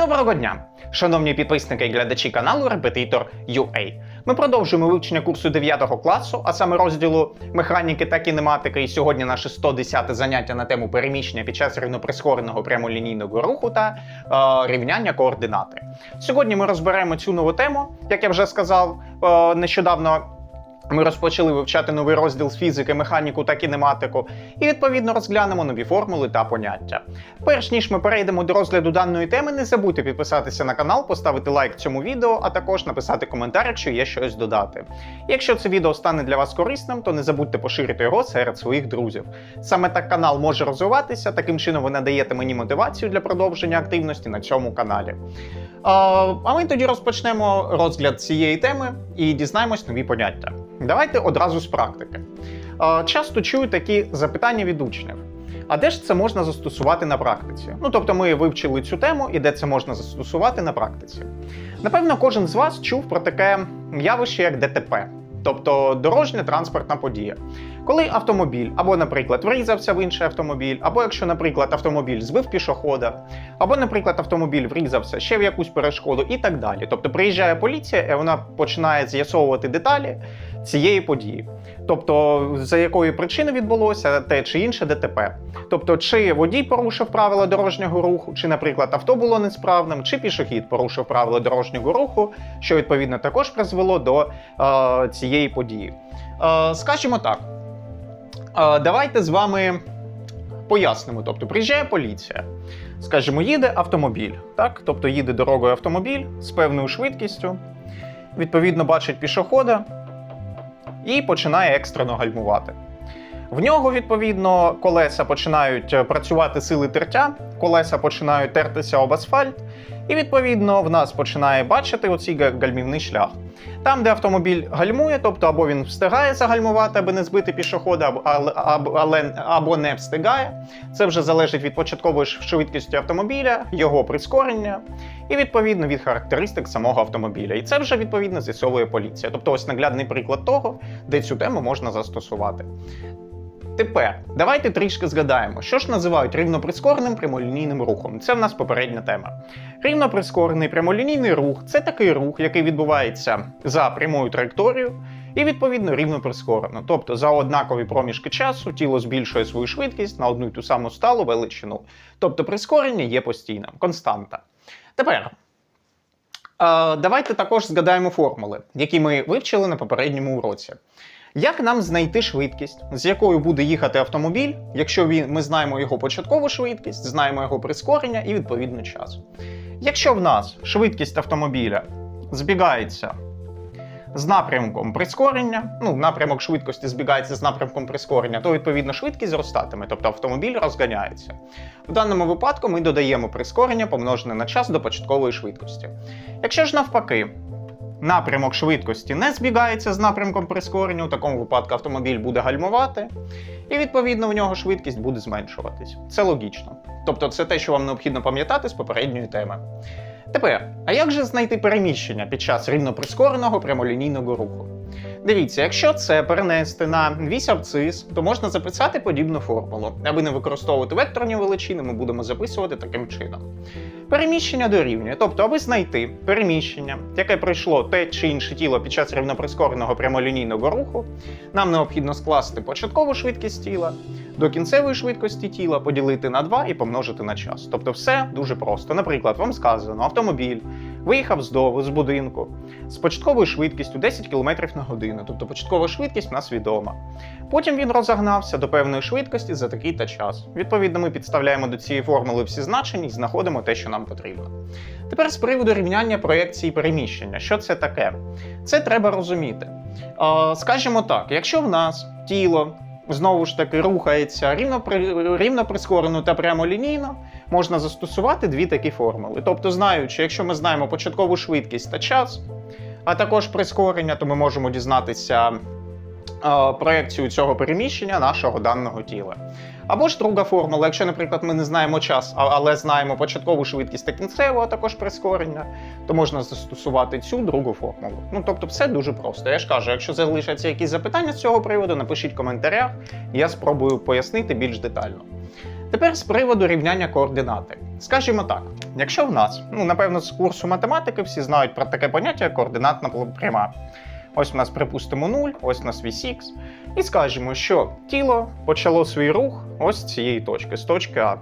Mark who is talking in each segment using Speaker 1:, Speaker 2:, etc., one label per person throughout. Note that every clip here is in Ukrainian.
Speaker 1: Доброго дня, шановні підписники і глядачі каналу Репетитор UA. Ми продовжуємо вивчення курсу 9 класу, а саме розділу механіки та кінематики. І сьогодні наше 110 заняття на тему переміщення під час рівноприскореного прямолінійного руху та е, рівняння координати. Сьогодні ми розберемо цю нову тему, як я вже сказав е, нещодавно. Ми розпочали вивчати новий розділ з фізики, механіку та кінематику, і відповідно розглянемо нові формули та поняття. Перш ніж ми перейдемо до розгляду даної теми, не забудьте підписатися на канал, поставити лайк цьому відео, а також написати коментар, якщо є щось додати. Якщо це відео стане для вас корисним, то не забудьте поширити його серед своїх друзів. Саме так канал може розвиватися, таким чином ви надаєте мені мотивацію для продовження активності на цьому каналі. А, ми тоді розпочнемо розгляд цієї теми і дізнаємось нові поняття. Давайте одразу з практики. Часто чую такі запитання від учнів. А де ж це можна застосувати на практиці? Ну тобто ми вивчили цю тему і де це можна застосувати на практиці. Напевно, кожен з вас чув про таке явище, як ДТП, тобто дорожня транспортна подія. Коли автомобіль або, наприклад, врізався в інший автомобіль, або якщо, наприклад, автомобіль збив пішохода, або, наприклад, автомобіль врізався ще в якусь перешкоду і так далі. Тобто приїжджає поліція, і вона починає з'ясовувати деталі цієї події. Тобто, за якої причини відбулося те чи інше ДТП. Тобто, чи водій порушив правила дорожнього руху, чи, наприклад, авто було несправним, чи пішохід порушив правила дорожнього руху, що відповідно також призвело до е, цієї події. Е, скажімо так, е, давайте з вами пояснимо. Тобто, приїжджає поліція, скажімо, їде автомобіль, так? Тобто їде дорогою автомобіль з певною швидкістю, відповідно, бачить пішохода і починає екстрено гальмувати. В нього, відповідно, колеса починають е, працювати сили тертя, колеса починають тертися об асфальт, і, відповідно, в нас починає бачити оцей гальмівний шлях. Там, де автомобіль гальмує, тобто або він встигає загальмувати, аби не збити пішохода, або, або, не встигає. Це вже залежить від початкової швидкості автомобіля, його прискорення і відповідно від характеристик самого автомобіля. І це вже відповідно з'ясовує поліція. Тобто, ось наглядний приклад того, де цю тему можна застосувати. Тепер давайте трішки згадаємо, що ж називають рівноприскореним прямолінійним рухом. Це в нас попередня тема. Рівноприскорений прямолінійний рух це такий рух, який відбувається за прямою траєкторією і відповідно рівно прискорено. Тобто за однакові проміжки часу тіло збільшує свою швидкість на одну й ту саму сталу величину. Тобто прискорення є постійним, константа. Тепер. е, Давайте також згадаємо формули, які ми вивчили на попередньому уроці. Як нам знайти швидкість, з якою буде їхати автомобіль, якщо він, ми знаємо його початкову швидкість, знаємо його прискорення і відповідно час? Якщо в нас швидкість автомобіля збігається з напрямком прискорення, ну, напрямок швидкості збігається з напрямком прискорення, то відповідно швидкість зростатиме, тобто автомобіль розганяється. В даному випадку ми додаємо прискорення помножене на час до початкової швидкості. Якщо ж навпаки, напрямок швидкості не збігається з напрямком прискорення, у такому випадку автомобіль буде гальмувати, і відповідно в нього швидкість буде зменшуватись. Це логічно. Тобто, це те, що вам необхідно пам'ятати з попередньої теми. Тепер, а як же знайти переміщення під час рівноприскореного прямолінійного руху? Дивіться, якщо це перенести на вісь абцис, то можна записати подібну формулу. Аби не використовувати векторні величини, ми будемо записувати таким чином. Переміщення дорівнює, тобто, аби знайти переміщення, яке пройшло те чи інше тіло під час рівноприскореного прямолінійного руху, нам необхідно скласти початкову швидкість тіла до кінцевої швидкості тіла, поділити на 2 і помножити на час. Тобто, все дуже просто. Наприклад, вам сказано, автомобіль виїхав з дому, з будинку з початковою швидкістю 10 км на годину, тобто початкова швидкість в нас відома. Потім він розогнався до певної швидкості за такий та час. Відповідно, ми підставляємо до цієї формули всі значення і знаходимо те, що нам потрібно. Тепер з приводу рівняння проєкції переміщення. Що це таке? Це треба розуміти. Скажімо так, якщо в нас тіло знову ж таки рухається рівно, рівно прискорено та прямолінійно, можна застосувати дві такі формули. Тобто, знаючи, якщо ми знаємо початкову швидкість та час, а також прискорення, то ми можемо дізнатися е, проекцію цього переміщення нашого даного тіла. Або ж друга формула, якщо, наприклад, ми не знаємо час, але знаємо початкову швидкість та кінцеву, а також прискорення, то можна застосувати цю другу формулу. Ну тобто, все дуже просто. Я ж кажу, якщо залишаться якісь запитання з цього приводу, напишіть в коментарях, я спробую пояснити більш детально. Тепер з приводу рівняння координати. Скажімо так, якщо в нас, ну напевно, з курсу математики всі знають про таке поняття як координатна пряма. Ось у нас, припустимо, 0, ось у нас вісь Х. І скажемо, що тіло почало свій рух ось з цієї точки, з точки А.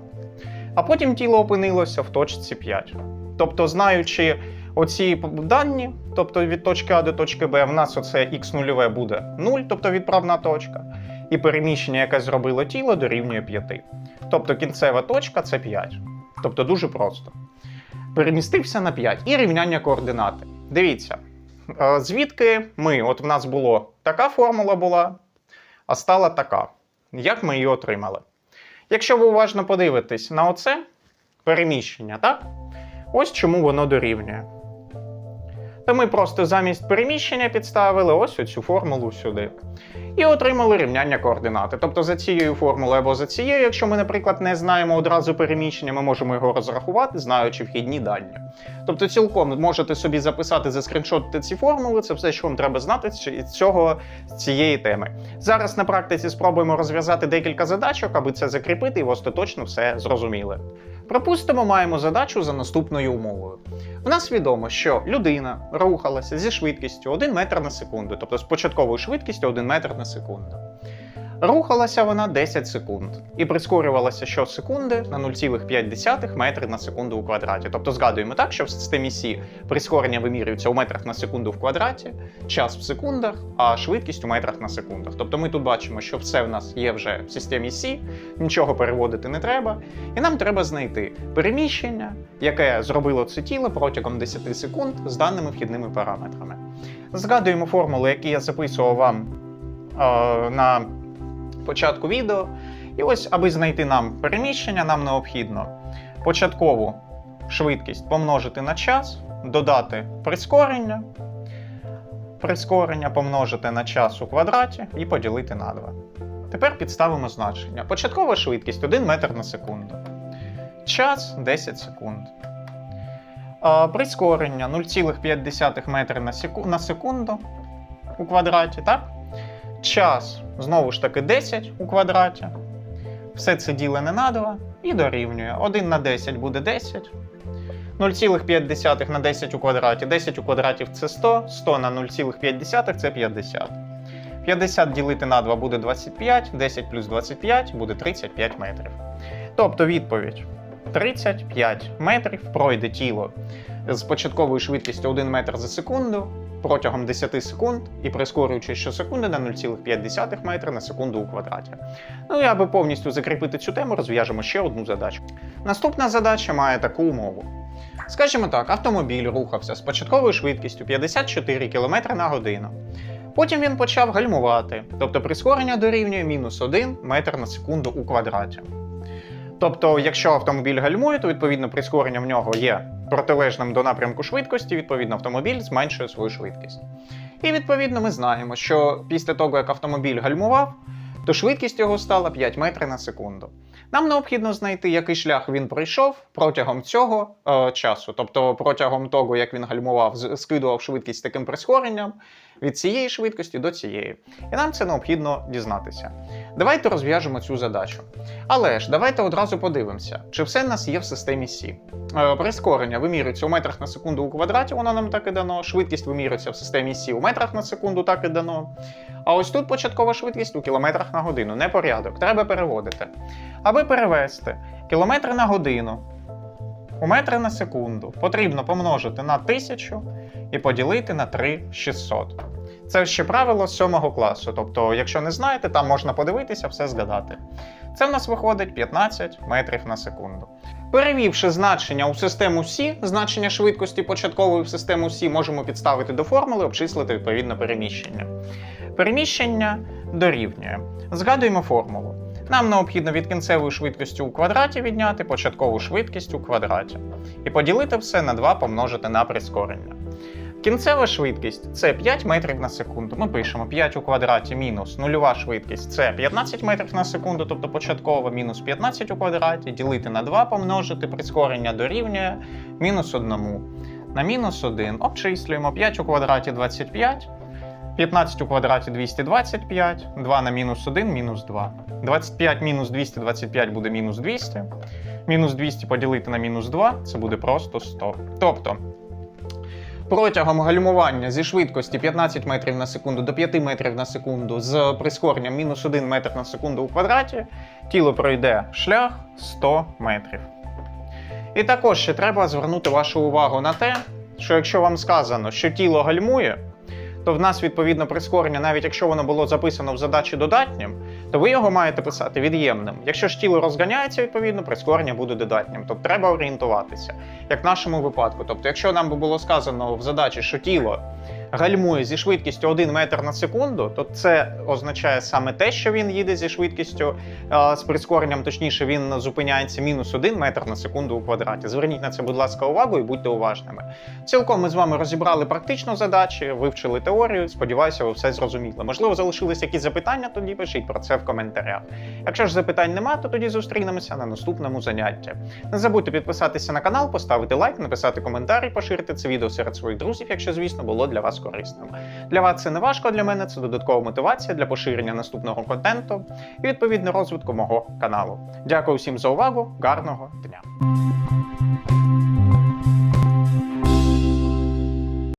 Speaker 1: А потім тіло опинилося в точці 5. Тобто, знаючи оці дані, тобто від точки А до точки Б, в нас оце х0 буде 0, тобто відправна точка. І переміщення, яке зробило тіло, дорівнює 5. Тобто кінцева точка це 5. Тобто дуже просто. Перемістився на 5 і рівняння координати. Дивіться, звідки ми, от в нас було така формула була, а стала така. Як ми її отримали? Якщо ви уважно подивитесь на оце переміщення, так? Ось чому воно дорівнює. То ми просто замість переміщення підставили ось оцю формулу сюди. І отримали рівняння координати. Тобто за цією формулою або за цією, якщо ми, наприклад, не знаємо одразу переміщення, ми можемо його розрахувати, знаючи вхідні дані. Тобто, цілком можете собі записати, заскріншотити ці формули, це все, що вам треба знати з цього з цієї теми. Зараз на практиці спробуємо розв'язати декілька задачок, аби це закріпити і остаточно все зрозуміли. Припустимо, маємо задачу за наступною умовою. В нас відомо, що людина рухалася зі швидкістю 1 метр на секунду, тобто з початковою швидкістю 1 метр на секунду. Рухалася вона 10 секунд і прискорювалася щосекунди на 0,5 метри на секунду у квадраті. Тобто згадуємо так, що в системі Сі прискорення вимірюється у метрах на секунду в квадраті, час в секундах, а швидкість у метрах на секундах. Тобто ми тут бачимо, що все в нас є вже в системі Сі, нічого переводити не треба. І нам треба знайти переміщення, яке зробило це тіло протягом 10 секунд з даними вхідними параметрами. Згадуємо формули, які я записував вам е, на початку відео. І ось, аби знайти нам переміщення, нам необхідно початкову швидкість помножити на час, додати прискорення, прискорення помножити на час у квадраті і поділити на 2. Тепер підставимо значення. Початкова швидкість 1 метр на секунду. Час 10 секунд. Прискорення 0,5 метри на секунду у квадраті, так? Час знову ж таки 10 у квадраті. Все це ділене на 2 і дорівнює. 1 на 10 буде 10. 0,5 на 10 у квадраті. 10 у квадраті це 100, 100 на 0,5 це 50. 50 ділити на 2 буде 25, 10 плюс 25 буде 35 метрів. Тобто відповідь: 35 метрів пройде тіло з початковою швидкістю 1 метр за секунду протягом 10 секунд і прискорюючи щосекунди на 0,5 метра на секунду у квадраті. Ну і аби повністю закріпити цю тему, розв'яжемо ще одну задачу. Наступна задача має таку умову. Скажімо так, автомобіль рухався з початковою швидкістю 54 км на годину. Потім він почав гальмувати, тобто прискорення дорівнює мінус 1 метр на секунду у квадраті. Тобто, якщо автомобіль гальмує, то відповідно прискорення в нього є протилежним до напрямку швидкості, відповідно, автомобіль зменшує свою швидкість. І відповідно ми знаємо, що після того, як автомобіль гальмував, то швидкість його стала 5 метрів на секунду. Нам необхідно знайти, який шлях він пройшов протягом цього е, часу, тобто протягом того, як він гальмував, скидував швидкість таким прискоренням від цієї швидкості до цієї. І нам це необхідно дізнатися. Давайте розв'яжемо цю задачу. Але ж давайте одразу подивимося, чи все в нас є в системі Сі. Е, прискорення вимірюється у метрах на секунду у квадраті, воно нам так і дано. Швидкість вимірюється в системі Сі у метрах на секунду, так і дано. А ось тут початкова швидкість у кілометрах на годину. Не порядок, треба переводити. Аби перевести кілометри на годину у метри на секунду, потрібно помножити на 1000 і поділити на 3600. Це ще правило 7 класу. Тобто, якщо не знаєте, там можна подивитися, все згадати. Це в нас виходить 15 метрів на секунду. Перевівши значення у систему Сі, значення швидкості початкової в систему Сі можемо підставити до формули, обчислити відповідно переміщення. Переміщення дорівнює. Згадуємо формулу. Нам необхідно від кінцевої швидкості у квадраті відняти початкову швидкість у квадраті. І поділити все на 2 помножити на прискорення. Кінцева швидкість це 5 метрів на секунду. Ми пишемо 5 у квадраті мінус нульова швидкість це 15 метрів на секунду, тобто початкова мінус 15 у квадраті, ділити на 2 помножити, прискорення дорівнює мінус 1. На мінус 1 обчислюємо 5 у квадраті 25. 15 у квадраті 225, 2 на мінус 1, мінус 2. 25 мінус 225 буде мінус 200. Мінус 200 поділити на мінус 2 це буде просто 100. Тобто протягом гальмування зі швидкості 15 метрів на секунду до 5 метрів на секунду з прискоренням мінус 1 метр на секунду у квадраті, тіло пройде шлях 100 метрів. І також ще треба звернути вашу увагу на те, що якщо вам сказано, що тіло гальмує, то в нас відповідно прискорення, навіть якщо воно було записано в задачі додатнім, то ви його маєте писати від'ємним. Якщо ж тіло розганяється, відповідно, прискорення буде додатнім. Тобто треба орієнтуватися, як в нашому випадку. Тобто, якщо нам би було сказано в задачі, що тіло гальмує зі швидкістю 1 метр на секунду, то це означає саме те, що він їде зі швидкістю з прискоренням, точніше, він зупиняється мінус 1 метр на секунду у квадраті. Зверніть на це, будь ласка, увагу і будьте уважними. Цілком ми з вами розібрали практичну задачі, вивчили теорію. Сподіваюся, ви все зрозуміли. Можливо, залишились якісь запитання, тоді пишіть про це в коментарях. Якщо ж запитань нема, то тоді зустрінемося на наступному занятті. Не забудьте підписатися на канал, поставити лайк, написати коментар поширити це відео серед своїх друзів, якщо, звісно, було для вас корисним. Для вас це не важко, для мене це додаткова мотивація для поширення наступного контенту і відповідно розвитку мого каналу. Дякую всім за увагу, гарного дня!